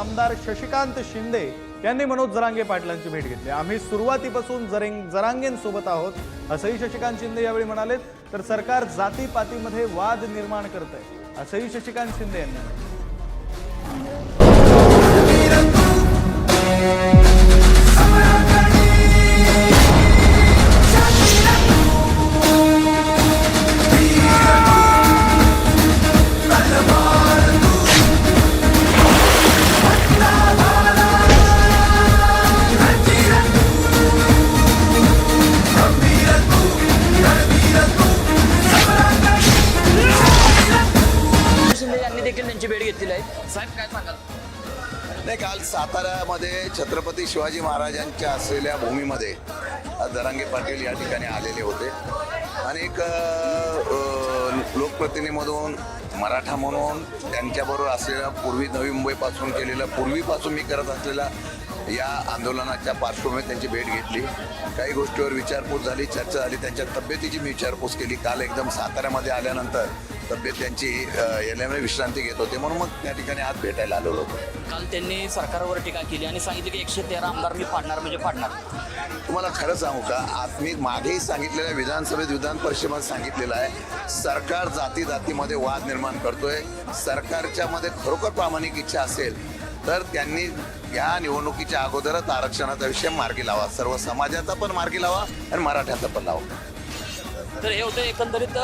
आमदार शशिकांत शिंदे यांनी मनोज जरांगे पाटलांची भेट घेतली. आम्ही सुरुवातीपासून जरेंग जरांगेंसोबत आहोत असंही शशिकांत शिंदे यावेळी म्हणाले तर सरकार जातीपातीमध्ये वाद निर्माण करत आहे असंही शशिकांत शिंदे यांनी त्यांची भेट घेतलेली आहे. साहेब काय सांगाल? नाही काल साताऱ्यामध्ये छत्रपती शिवाजी महाराजांच्या असलेल्या भूमीमध्ये दरांगे पाटील या ठिकाणी आलेले होते. आणि एक लोकप्रतिनिधीमधून मराठा म्हणून त्यांच्याबरोबर असलेला पूर्वी नवी मुंबईपासून केलेलं पूर्वीपासून मी करत असलेला या आंदोलनाच्या पार्श्वभूमीवर त्यांची भेट घेतली. काही गोष्टीवर विचारपूस झाली चर्चा झाली त्यांच्या तब्येतीची मी विचारपूस केली. काल एकदम साताऱ्यामध्ये आल्यानंतर तब्येत त्यांची येण्यामुळे विश्रांती घेत होते. म्हणून मग त्या ठिकाणी आज भेटायला आलेलो होतो. काल त्यांनी सरकारवर टीका केली आणि सांगितलं की एकशे तेरा आमदार मी पाडणार म्हणजे पाडणार. तुम्हाला खरं सांगू का? आत्मिक मी मागेही सांगितलेल्या विधानसभेत विधान परिषदेत सांगितलेलं आहे. सरकार जाती जातीमध्ये वाद निर्माण करतोय. सरकारच्या मध्ये खरोखर प्रामाणिक इच्छा असेल तर त्यांनी या निवडणुकीच्या अगोदरच आरक्षणाचा विषय मार्गी लावा. सर्व समाजाचा पण मार्गी लावा आणि मराठ्याचा पण लावा. तर हे होतं एकंदरीत